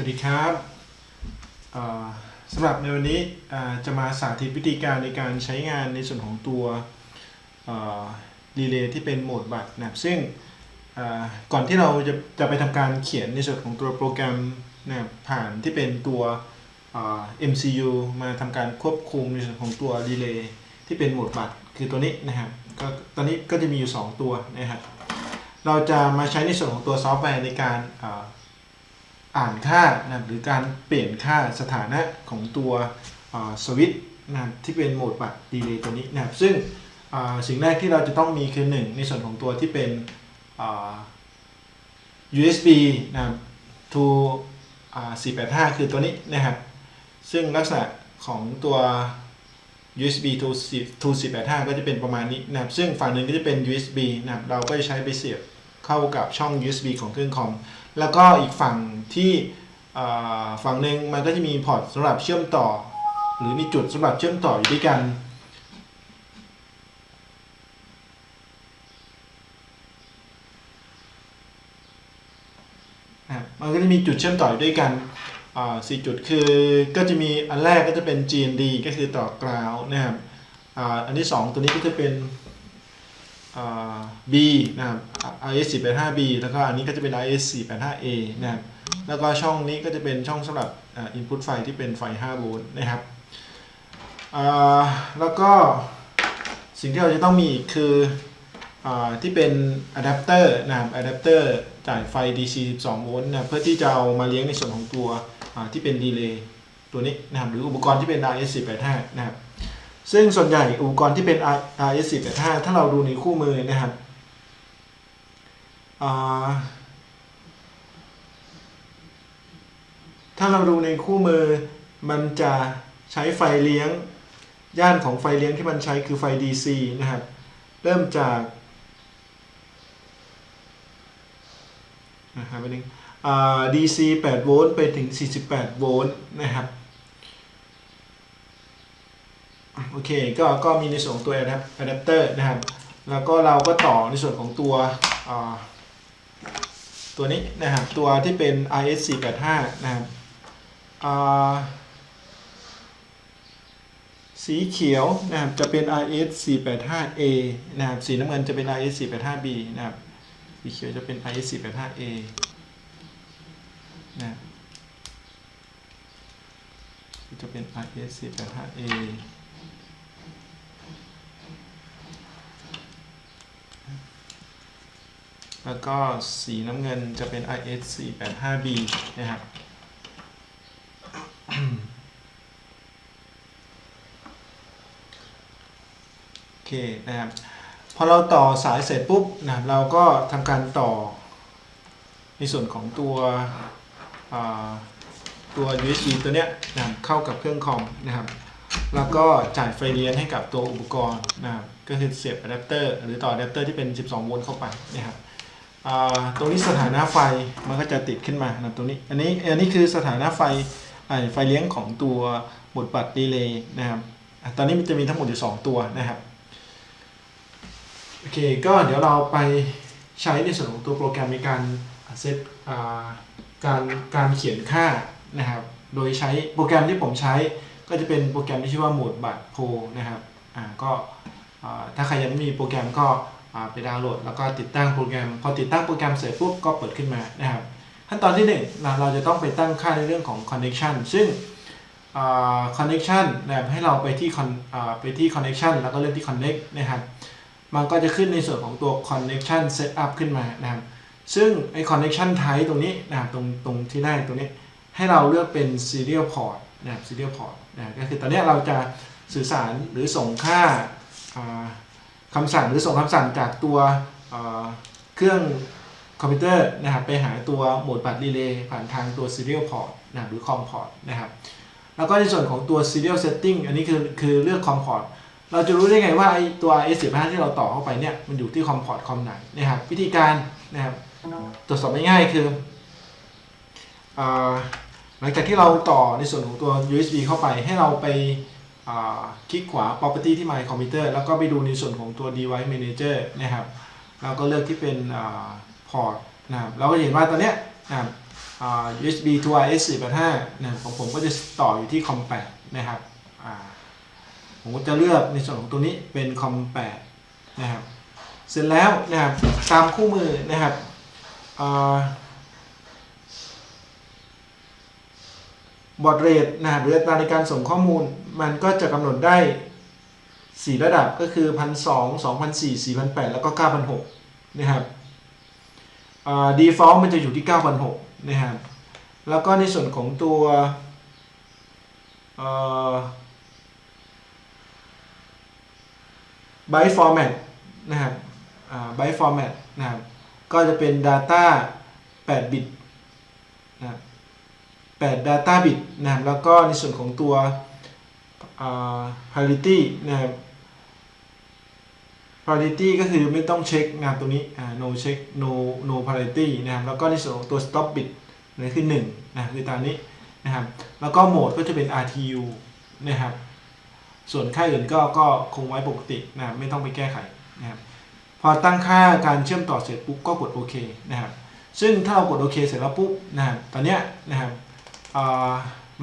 วัสดีครับสำหรับในวันนี้จะมาสาธิตวิธีการในการใช้งานในส่วนของตัวรีเลย์ที่เป็นโหมดบัตรนะครับซึ่งก่อนที่เราจะจะไปทำการเขียนในส่วนของตัวโปรแกรมนะครับผ่านที่เป็นตัว MCU มาทำการควบคุมในส่วนของตัวรีเลย์ที่เป็นโหมดบัตรคือตัวนี้นะครับก็ตอนนี้ก็จะมีอยู่ 2 ตัวนะครับเราจะมาใช้ในส่วนของตัวซอฟต์แวร์ในการ อ่านค่านะหรือการเปลี่ยนค่าสถานะของตัวสวิตช์นะที่เป็นโหมดบัตรดีเลย์ตัวนี้นะครับซึ่งสิ่งแรกที่เราจะต้องมีคือ 1 ในส่วนของตัวที่เป็น USB นะครับ to 485 คือตัวนี้นะครับ ซึ่งลักษณะของตัว USB to 485 ก็จะเป็นประมาณนี้นะครับ ซึ่งฝั่งหนึ่งก็จะเป็น USB นะครับ เราก็จะใช้ไปเสียบเข้ากับช่อง USB ของเครื่องคอม แล้วก็อีกฝั่งที่ฝั่งหนึ่งมันก็จะมีพอร์ตสำหรับเชื่อมต่อ หรือมีจุดสำหรับเชื่อมต่ออยู่ด้วยกันนะมันก็จะมีจุดเชื่อมต่ออยู่ด้วยกันสี่จุดคือก็จะมีอันแรกก็จะเป็น GND ก็คือต่อกราวนะครับอันที่ 2 ตัวนี้ก็จะเป็น B นะครับ IS 485B แล้วก็อันนี้ก็จะเป็น IS 485A นะครับ แล้วก็ช่องนี้ก็จะเป็นช่องสำหรับอ่า input ไฟที่เป็นไฟ 5 โวลต์นะครับ แล้วก็สิ่งที่เราจะต้องมีคืออที่เป็นอะแดปเตอร์นะครับอะแดปเตอร์จ่ายไฟ DC 12 โวลต์นะเพื่อที่จะเอามาเลี้ยงในส่วนของตัวที่เป็นดีเลย์ตัวนี้นะครับหรืออุปกรณ์ที่เป็น RS485 นะครับ ซึ่งส่วนใหญ่อุปกรณ์ที่เป็น RS485 ถ้าเราดูในคู่มือนะครับถ้าเราดูในคู่มือมันจะใช้ไฟเลี้ยง ย่านของไฟเลี้ยงที่มันใช้คือไฟ DC นะครับ เริ่มจากนะครับไปหนึ่ง DC 8 โวลต์ไปถึง 48 โวลต์นะครับ โอเคก็ก็มีในส่วนของตัวอะแดปเตอร์นะครับ แล้วก็เราก็ต่อในส่วนของตัวตัวนี้นะครับตัวที่เป็น RS 485นะครับสีเขียวนะครับจะเป็น RS 485A นะครับสีน้ำเงินจะเป็น RS 485B นะครับสีเขียวจะเป็น RS 485A นะครับจะเป็น RS 485A แล้วก็สีน้ำเงินจะเป็น RS 485B นะครับโอเคนะครับพอเราต่อสายเสร็จปุ๊บนะครับเราก็ทำการต่อในส่วนของตัวตัว USB ตัวเนี้ยนะครับเข้ากับเครื่องคอมนะครับ แล้วก็จ่ายไฟเลี้ยงให้กับตัวอุปกรณ์นะครับก็คือเสียบอะแดปเตอร์หรือต่ออะแดปเตอร์ที่เป็น 12 โวลต์เข้าไปนะครับ ตรงนี้สถานะไฟมันก็จะติดขึ้นมานะครับตรงนี้อันนี้อันนี้คือสถานะไฟไฟเลี้ยงของตัวบทบัตรดีเลย์นะครับตอนนี้มันจะมีทั้งหมดอยู่ 2 ตัวนะครับโอเคก็เดี๋ยวเราไปใช้ในส่วนของตัวโปรแกรมในการเซตการการเขียนค่านะครับ โดยใช้โปรแกรมที่ผมใช้ก็จะเป็นโปรแกรมที่ชื่อว่าโหมดบัตรโพนะครับอ่าก็ถ้าใครยังไม่มีโปรแกรมก็ ไปดาวน์โหลด แล้วก็ติดตั้งโปรแกรม พอติดตั้งโปรแกรมเสร็จปุ๊บก็เปิดขึ้นมานะครับ ขั้นตอนที่หนึ่งนะเราจะต้องไปตั้งค่าในเรื่องของ connection ซึ่งอ่า connection นะครับให้เราไปที่ con อ่าไปที่ connection แล้วก็เลือกที่ connect นะครับ มันก็จะขึ้นในส่วนของตัว connection setup ขึ้นมานะครับ ซึ่งไอ้ connection type ตรงนี้นะครับตรงตรงที่ได้ตรงนี้ให้เราเลือกเป็น serial port นะครับ serial port นะก็คือตอนนี้เราจะสื่อสารหรือส่งค่า คำสั่งหรือส่งคำสั่งจากตัวเครื่องคอมพิวเตอร์นะครับไปหาตัวโหมดบัตรรีเลย์ผ่านทางตัว serial port นะรหรือ com port นะครับแล้วก็ในส่วนของตัว serial setting อันนี้คือคือเลือก com port เราจะรู้ได้ไงว่าไอตัว S15 ที่เราต่อเข้าไปเนี่ยมันอยู่ที่คอมพอร์ตคอมไหนนะครับวิธีการนะครับตรวจสอบง่ายๆคือหลังจากที่เราต่อในส่วนของตัว USB เข้าไปให้เราไป คลิกขวา property ที่ my computer แล้วก็ไปดูในส่วนของตัว device manager นะครับแล้วก็เลือกที่เป็นพอร์ตนะครับเราก็เห็นว่าตอนเนี้ยนะครับ USB to RS 4.5นะของผมก็จะต่ออยู่ที่คอม8นะครับผมก็จะเลือกในส่วนของตัวนี้เป็นคอม8นะครับ เสร็จแล้วนะครับตามคู่มือนะครับอ่า บอดเรทนะครับหรืออัตราในการส่งข้อมูลมันก็จะกำหนดได้ 4 ระดับก็คือ 1,200 2,400 4,800แล้วก็ 9,600นะครับ default มันจะอยู่ที่ 9,600นะครับแล้วก็ในส่วนของตัวเอ่อ byte format นะครับอ่า byte format นะครับก็จะเป็น data 8 bit นะครับ 8 data bit นะครับแล้วก็ในส่วนของตัวอ่า parity นะครับ parity ก็คือไม่ต้องเช็คงานตรงนี้อ่า no check no no parity นะครับแล้วก็ในส่วนของตัว stop bit นั่นคือ1นะคือตามนี้นะครับแล้วก็โหมดก็จะเป็น RTU นะครับส่วนค่าอื่นก็ก็คงไว้ปกตินะครับไม่ต้องไปแก้ไขนะครับพอตั้งค่าการเชื่อมต่อเสร็จปุ๊บก็กดโอเคนะครับซึ่งถ้าเรากดโอเคเสร็จแล้วปุ๊บนะครับตอนเนี้ยนะครับ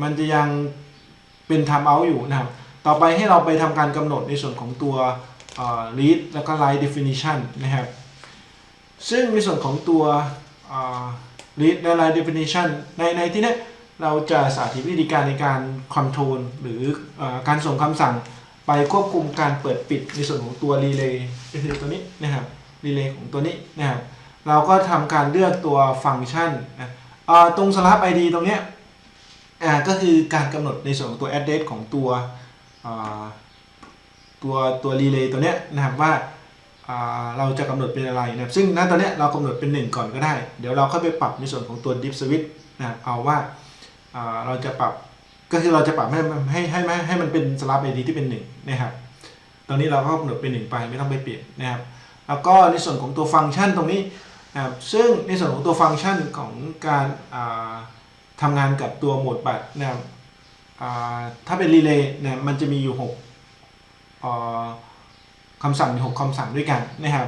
มันจะยังเป็น time out อยู่นะครับ ต่อไปให้เราไปทำการกำหนดในส่วนของตัว read แล้วก็ write definition นะครับ ซึ่งในส่วนของตัว read และ write definition ในในที่นี้เราจะสาธิตวิธีการในการ control หรืออการส่งคำสั่งไปควบคุมการเปิดปิดในส่วนของตัว relay ก็คือตัวนี้นะครับ relay ของตัวนี้นะครับ เราก็ทำการเลือกตัวฟังก์ชันนะตรง slab id ตรงเนี้ย ก็คือการกำหนดในส่วนของตัว address ของตัวตัวตัว relay ตัวเนี้ยนะครับว่าเราจะกำหนดเป็นอะไรนะครับซึ่งณตอนนี้เรากำหนดเป็น 1 ก่อนก็ได้ เดี๋ยวเราเข้าไปปรับในส่วนของตัว deep switch นะเอาว่าเราจะปรับก็คือเราจะปรับให้ให้ให้ให้ให้มันเป็น slab id ที่เป็น 1 นะครับ ตอนนี้เราก็กำหนดเป็น 1 ไปไม่ต้องไปเปลี่ยนนะครับ แล้วก็ในส่วนของตัวฟังก์ชันตรงนี้นะครับซึ่งในส่วนของตัวฟังก์ชันของการ ทำงานกับตัวโหมดบัตรนะครับถ้าเป็นรีเลย์นี่ยมันจะมีอยู่6อ่าคำสั่งมี6คำสั่งด้วยกันนะครับ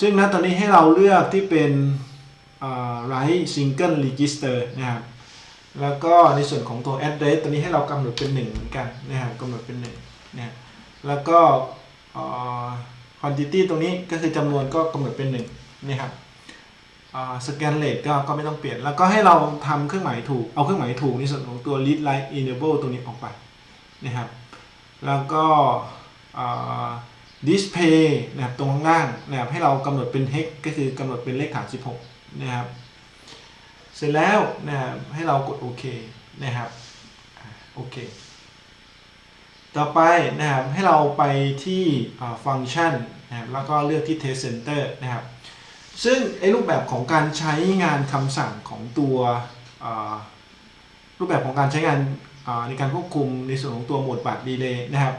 ซึ่งณตอนนี้ให้เราเลือกที่เป็น write single register นะครับ แล้วก็ในส่วนของตัว address ตัวนี้ให้เรากำหนดเป็น1เหมือนกันนะครับกำหนดเป็น1นะแล้วก็ quantity ตรงนี้ก็คือจำนวนก็กำหนดเป็น1นี่ครับ สแกนเลทก็ก็ไม่ต้องเปลี่ยน แล้วก็ให้เราทำเครื่องหมายถูก เอาเครื่องหมายถูกในส่วนของตัว read line enable ตรงนี้ออกไปนะครับ แล้วก็ display นะครับตรงข้างล่างนะครับให้เรากำหนดเป็น hex ก็คือกำหนดเป็นเลขฐาน 16 นะครับ เสร็จแล้วนะครับให้เรากดโอเคนะครับโอเค ต่อไปนะครับให้เราไปที่ฟังก์ชันนะครับแล้วก็เลือกที่ test center นะครับ ซึ่งไอ้รูปแบบของการใช้งานคำสั่งของตัวรูปแบบของการใช้งานในการควบคุมในส่วนของตัวโหมดบัตรดีเลย์นะครับ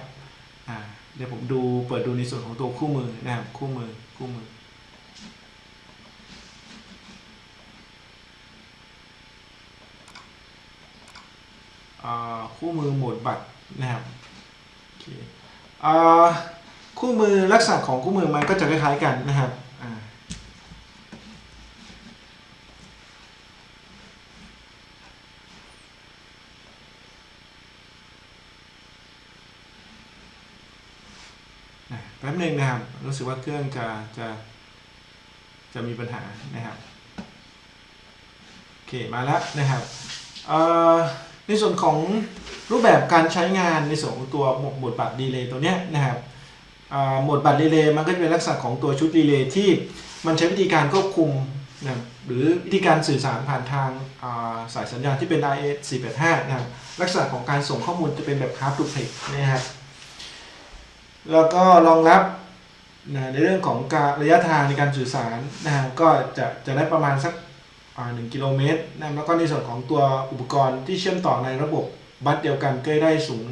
เดี๋ยวผมดูเปิดดูในส่วนของตัวคู่มือนะครับคู่มือคู่มือคู่มือโหมดบัตรนะครับโอเคคู่มือลักษณะของคู่มือมันก็จะคล้ายๆกันนะครับอ่าอะ แป๊บหนึ่งนะครับ รู้สึกว่าเครื่องจะจะจะมีปัญหานะครับโอเคมาแล้วนะครับในส่วนของรูปแบบการใช้งานในส่วนของตัวโหมดบัตรดีเลย์ตัวเนี้ยนะครับโหมดบัตรดีเลย์มันก็จะเป็นลักษณะของตัวชุดดีเลย์ที่มันใช้วิธีการควบคุมนะหรือวิธีการสื่อสารผ่านทางาสายสัญญาณที่เป็น RS 485นะครับลักษณะของการส่งข้อมูลจะเป็นแบบ half duplex นะครับ แล้วก็รองรับนะในเรื่องของการระยะทางในการสื่อสารนะครับก็จะจะได้ประมาณสักอ่า1กิโลเมตรนะแล้วก็ในส่วนของตัวอุปกรณ์ที่เชื่อมต่อในระบบบัสเดียวกันก็ได้สูง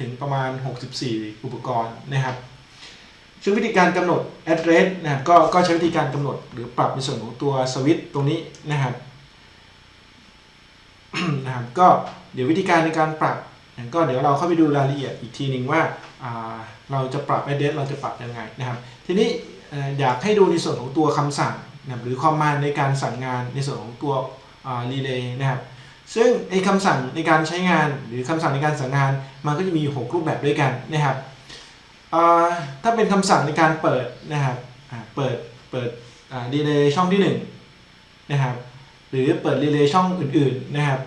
ถึงประมาณ 64 อุปกรณ์นะครับ ซึ่งวิธีการกำหนด address นะครับก็ก็ใช้วิธีการกำหนดหรือปรับในส่วนของตัวสวิตช์ตรงนี้นะครับนะครับก็เดี๋ยววิธีการในการปรับก็เดี๋ยวเราเข้าไปดูรายละเอียดอีกทีหนึ่งว่า เราจะปรับ address เราจะปรับยังไงนะครับ ทีนี้อยากให้ดูในส่วนของตัวคำสั่งนะรหรือ command ในการสั่งงานในส่วนของตัวรีเลย์นะครับซึ่งไอ้คำสั่งในการใช้งานหรือคำสั่งในการสั่งงาน มันก็จะมีอยู่6รูปแบบด้วยกันนะครับถ้าเป็นคำสั่งในการเปิดนะครับเปิดเปิดรีเลย์ช่องที่1นะครับหรือเปิดรีเลย์ช่องอื่นๆนะครับ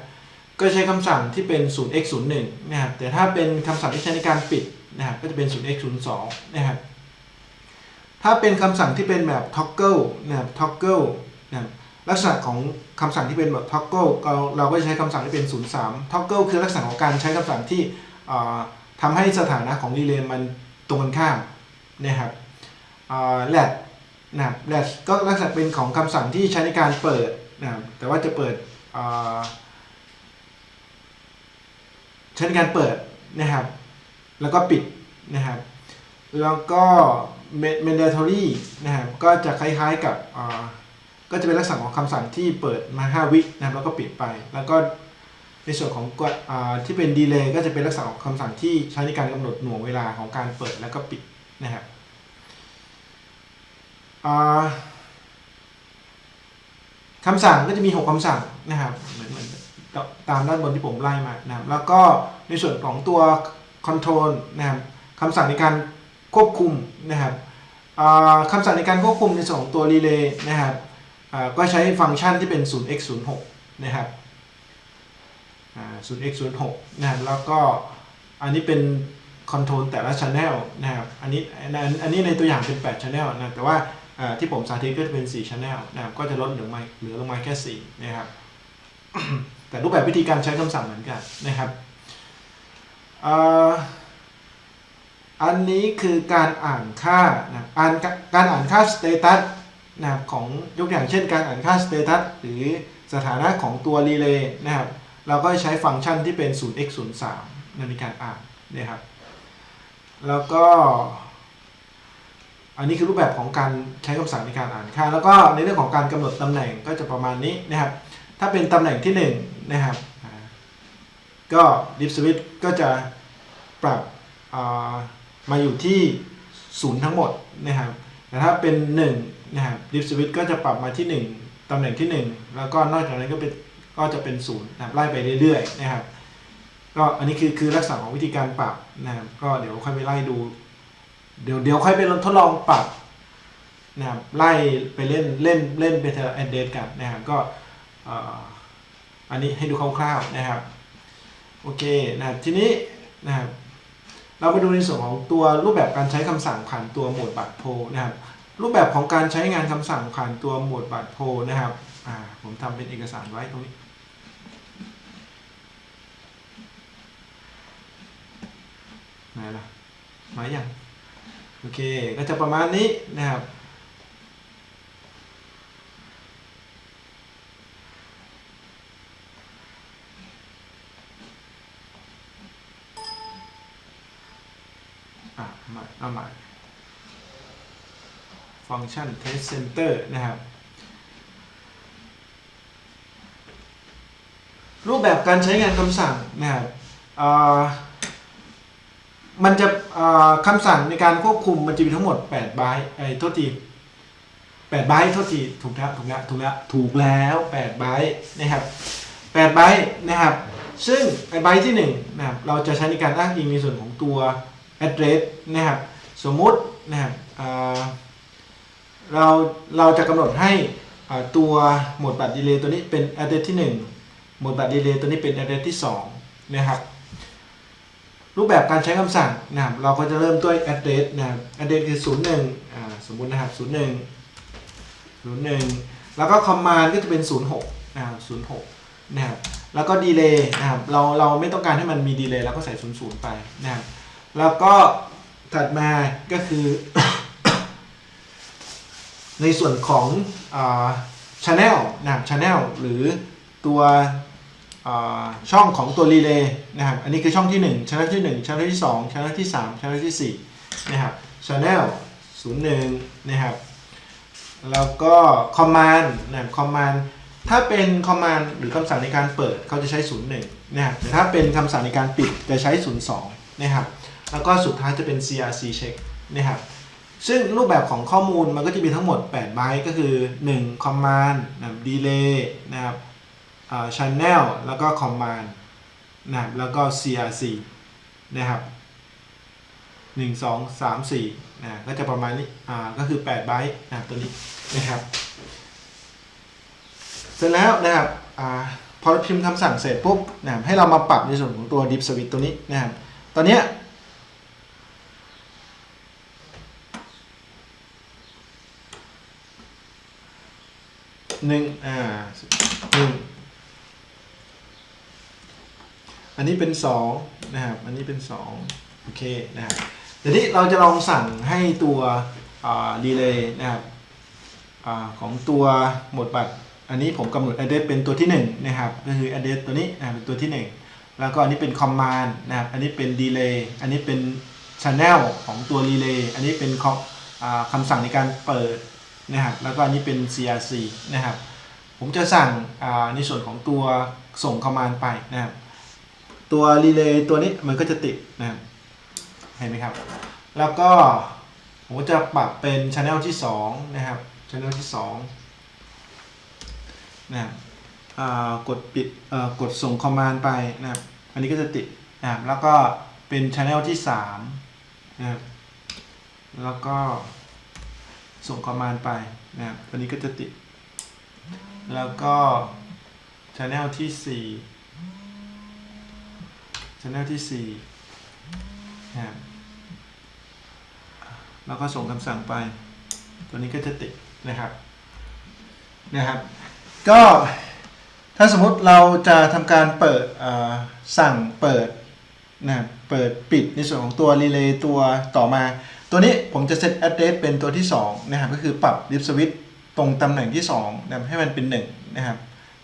ก็ใช้คำสั่งที่เป็น 0x01 นะครับแต่ถ้าเป็นคำสั่งที่ใช้ในการปิด นะครับก็จะเป็น 0x02 นะครับถ้าเป็นคำสั่งที่เป็นแบบ toggle นะครับ toggle นะครับลักษณะของคำสั่งที่เป็นแบบ toggle เราเราก็จะใช้คำสั่งที่เป็น 03 toggle คือลักษณะของการใช้คำสั่งที่ทำให้สถานะของรีเลย์มันตรงกันข้ามนะครับ lat นะครับ lat ก็ลักษณะเป็นของคำสั่งที่ใช้ในการเปิดนะครับแต่ว่าจะเปิดใช้ในการเปิดนะครับ แล้วก็ปิดนะครับ แล้วก็ mandatory นะครับก็จะคล้ายๆกับก็จะเป็นลักษณะของคำสั่งที่เปิดมา 5 วินะครับแล้วก็ปิดไป แล้วก็ในส่วนของกฎอ่าที่เป็น delay ก็จะเป็นลักษณะของคำสั่งที่ใช้ในการกำหนดหน่วงเวลาของการเปิดแล้วก็ปิดนะครับคำสั่งก็จะมี 6คำสั่งนะครับเหมือนเหมือนตามด้านบนที่ผมไล่มานะครับแล้วก็ในส่วนของตัว control นะครับคำสั่งในการควบคุมนะครับคำสั่งในการควบคุมในส่วนของตัว relay นะครับก็ใช้ฟังก์ชันที่เป็น 0x06 นะครับ 0x06 นะครับแล้วก็อันนี้เป็น control แต่ละ channel นะครับอันนี้อันนี้ในตัวอย่างเป็น8 channel นะแต่ว่าอ่าที่ผมสาธิตก็จะเป็น 4 channel นะครับก็จะลดเหลือมาเหลือลงมาแค่ 4 นะครับแต่รูปแบบวิธีการใช้คำสั่งเหมือนกันนะครับ อันนี้คือการอ่านค่านะอ่านการอ่านค่า status นะครับของยกอย่างเช่นการอ่านค่า status หรือสถานะของตัว relay นะครับ เราก็ใช้ฟังก์ชันที่เป็น 0x03 ในการอ่านนะครับ แล้วก็ อันนี้คือรูปแบบของการใช้คำสั่งในการอ่านค่า แล้วก็ในเรื่องของการกำหนดตำแหน่งก็จะประมาณนี้นะครับ ถ้าเป็นตำแหน่งที่1นะครับ ก็ div switch ก็จะ ปรับมาอยู่ที่ 0 ทั้งหมดนะครับแต่ถ้าเป็น1นะครับ div switch ก็จะปรับมาที่ 1ตำแหน่งที่ 1 แล้วก็นอกจากนั้นก็เป็นก็จะเป็น0นะครับไล่ไปเรื่อยๆนะครับก็อันนี้คือคือลักษณะของวิธีการปรับนะครับก็เดี๋ยวค่อยไปไล่ดู เดี๋ยวเดี๋ยวค่อยไปทดลองปรับนะครับไล่ไปเล่นเล่นเล่นไปเทอร์แอนเดนกันนะครับก็อันนี้ให้ดูคร่าวๆนะครับโอเคนะครับทีนี้นะครับ เรามาดูในส่วนของตัวรูปแบบการใช้คำสั่งผ่านตัวโหมดบัตรโพนะครับรูปแบบของการใช้งานคำสั่งผ่านตัวโหมดบัตรโพนะครับผมทำเป็นเอกสารไว้ตรงนี้ไหนล่ะมาอย่างโอเคก็จะประมาณนี้นะครับ อะมาเอาใหม่ฟังก์ชัน test center นะครับ รูปแบบการใช้งานคำสั่งนะครับมันจะคำสั่งในการควบคุมมันจะมีทั้งหมด8ไบต์ไอ้โทษที8ไบต์โทษทีถูกแล้วถูกแล้วถูกแล้วถูกแล้ว8ไบต์นะครับ8ไบต์นะครับ ซึ่งไอ้ไบต์ที่1นะครับเราจะใช้ในการอ้างอิงในส่วนของตัว address นะครับสมมุตินะครับเราเราจะกำหนดให้ตัวหมดบัตรดีเลย์ตัวนี้เป็น address ที่ 1 หมดบัตรดีเลย์ตัวนี้เป็น address ที่2นะครับรูปแบบการใช้คำสั่งนะครับเราก็จะเริ่มด้วย address นะครับ address คือ 01อ่าสมมุตินะครับ 01 01 แล้วก็ command ก็จะเป็น 06นะครับ06นะครับแล้วก็ delay นะครับเราเราไม่ต้องการให้มันมี delay เราก็ใส่ 00 ไปนะครับ แล้วก็ถัดมาก็คือ ในส่วนของอ่า channel นะครับ channel หรือตัวช่องของตัว relay นะครับ อันนี้คือช่องที่1 channel ที่1 channel ที่2 channel ที่3 channel ที่4นะครับ channel 01นะครับ แล้วก็ command นะครับ command ถ้าเป็น command หรือคำสั่งในการเปิดเขาจะใช้ 01นะครับแต่ถ้าเป็นคำสั่งในการปิดจะใช้ 02นะครับ แล้วก็สุดท้ายจะเป็น CRC check นะครับซึ่งรูปแบบของข้อมูลมันก็จะมีทั้งหมด 8 ไบต์ก็คือ 1 command นะครับ delay นะครับ channel แล้วก็ command นะครับแล้วก็ CRC นะครับ 1 2 3 4นะก็จะประมาณนี้อ่าก็คือ 8 ไบต์นะตัวนี้นะครับ เสร็จแล้วนะครับอ่าพอพิมพ์คำสั่งเสร็จปุ๊บนะครับให้เรามาปรับในส่วนของตัว deep switch ตัวนี้นะครับตอนนี้ หนึ่งอ่าหนึ่งอันนี้เป็นสองนะครับอันนี้เป็นสองโอเคนะครับเดี๋ยวนี้เราจะลองสั่งให้ตัวดีเลย์นะครับอของตัวหมวดบัตร อันนี้ผมกำหนด address เป็นตัวที่1นะครับก็คือ address ตัวนี้นะเป็นตัวที่ 1 แล้วก็อันนี้เป็น command นะครับอันนี้เป็น delay อันนี้เป็น channel ของตัว relay อันนี้เป็นคำสั่งในการเปิด นะครับ แล้วก็อันนี้เป็น CRC นะครับ ผมจะสั่งในส่วนของตัวส่ง command ไปนะครับ ตัว relay ตัวนี้มันก็จะติดนะครับ เห็นไหมครับ แล้วก็ผมก็จะปรับเป็น channel ที่2นะครับ channel ที่2นะครับกดปิดกดส่ง command ไปนะครับ อันนี้ก็จะติดนะครับ แล้วก็เป็น channel ที่3นะครับ แล้วก็ ส่ง command ไปนะครับอันนี้ก็จะติด แล้วก็ channel ที่ 4 channel ที่4นะครับแล้วก็ส่งคำสั่งไป ตัวนี้ก็จะติดนะครับนะครับ ก็ถ้าสมมติเราจะทำการเปิดสั่งเปิดนะเปิดปิดในส่วนของตัว relay ตัวต่อมา ตัวนี้ผมจะเซต address เป็นตัวที่2นะครับก็คือปรับ disk switch ตรงตำแหน่งที่2นะครับให้มันเป็น1นะครับ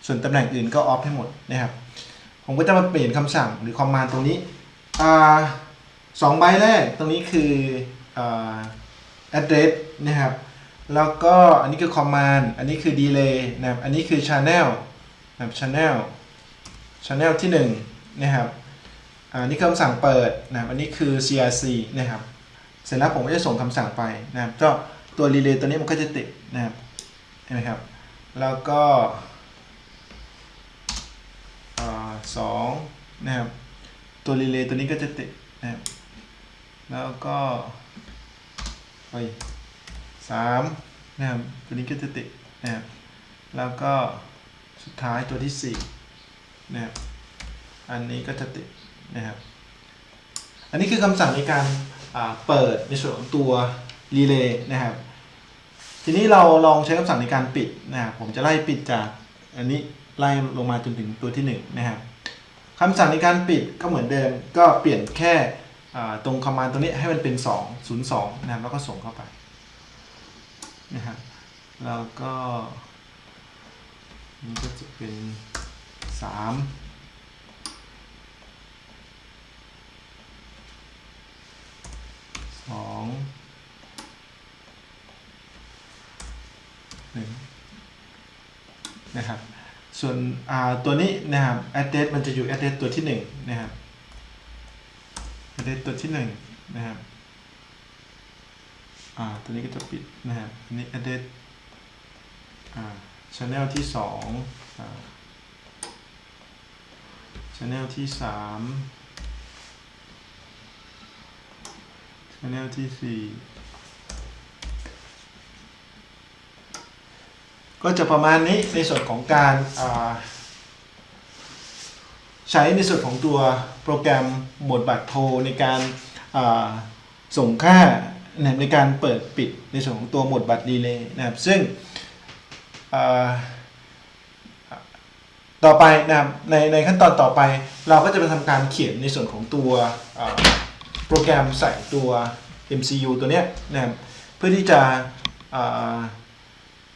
ส่วนตำแหน่งอื่นก็ off ให้หมดนะครับผมก็จะมาเปลี่ยนคำสั่งหรือ command ตรงนี้สองใบแรกตรงนี้คืออ่า address นะครับแล้วก็อันนี้คือ command อันนี้คือ delay นะครับอันนี้คือ channel นะครับ channel channel ที่1นะครับอันนี้คือคำสั่งเปิดนะครับอันนี้คือ CRC นะครับ เสร็จแล้วผมก็จะส่งคำสั่งไปนะครับก็ตัว relay ตัวนี้มันก็จะติดนะครับเห็นไหมครับ แล้วก็สองนะครับตัว relay ตัวนี้ก็จะติดนะครับแล้วก็ไปสามนะครับตัวนี้ก็จะติดนะครับแล้วก็สุดท้ายตัวที่สี่นะครับอันนี้ก็จะติดนะครับอันนี้คือคำสั่งในการ เปิดในส่วนของตัว relay นะครับ ทีนี้เราลองใช้คำสั่งในการปิดนะครับผมจะไล่ปิดจากอันนี้ไล่ลงมาจนถึงตัวที่1นะครับคำสั่งในการปิดก็เหมือนเดิม ก็เปลี่ยนแค่ตรงคอมมานด์ตรงนี้ให้มันเป็น 2 0 2นะครับแล้วก็ส่งเข้าไปนะครับแล้วก็นี่ก็จะเป็น 3 สองหนึ่งนะครับ ส่วนอ่าตัวนี้นะครับ address มันจะอยู่ address ตัวที่หนึ่งนะครับ address ตัวที่หนึ่งนะครับอ่าตัวนี้ก็จะปิดนะครับอันนี้ address อ่า channel ที่สองอ่า channel ที่ สาม channel ที่สี่ก็จะประมาณนี้ในส่วนของการใช้ในส่วนของตัวโปรแกรมบทบัตรโทรในการส่งค่านะครับในการเปิดปิดในส่วนของตัวหมดบัตรดีเลย์นะครับซึ่งต่อไปนะครับในในขั้นตอนต่อไปเราก็จะไปทำการเขียนในส่วนของตัว โปรแกรมใส่ตัว MCU ตัวเนี้ยนะครับเพื่อที่จะ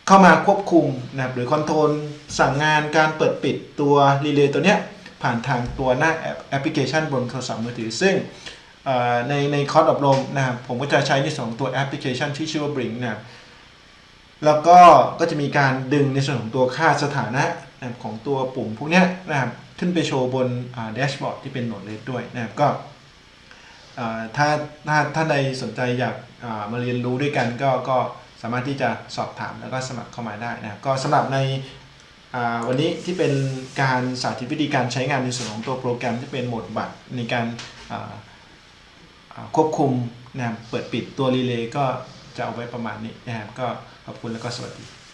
เข้ามาควบคุมนะครับหรือคอนโทรลสั่งงานการเปิดปิดตัวรีเลย์ตัวเนี้ยผ่านทางตัวหน้าแอปพลิเคชันบนโทรศัพท์มือถือ ซึ่งในในคอร์สอบรมนะครับผมก็จะใช้ในส่วนของตัวแอปพลิเคชันที่ชื่อว่า Blink นะครับแล้วก็ก็จะมีการดึงในส่วนของตัวค่าสถานะนะของตัวปุ่มพวกนี้นะครับขึ้นไปโชว์บนแดชบอร์ดที่เป็นโหนดเลสด้วยนะครับก็ อ่าถ้าถ้าท่านใดสนใจอยากมาเรียนรู้ด้วยกันก็ก็สามารถที่จะสอบถามแล้วก็สมัครเข้ามาได้นะครับก็สำหรับในวันนี้ที่เป็นการสาธิตวิธีการใช้งานในส่วนของตัวโปรแกรมที่เป็นโหมดบัตรในการควบคุมนะครับเปิดปิดตัวรีเลย์ก็จะเอาไว้ประมาณนี้นะครับก็ขอบคุณแล้วก็สวัสดี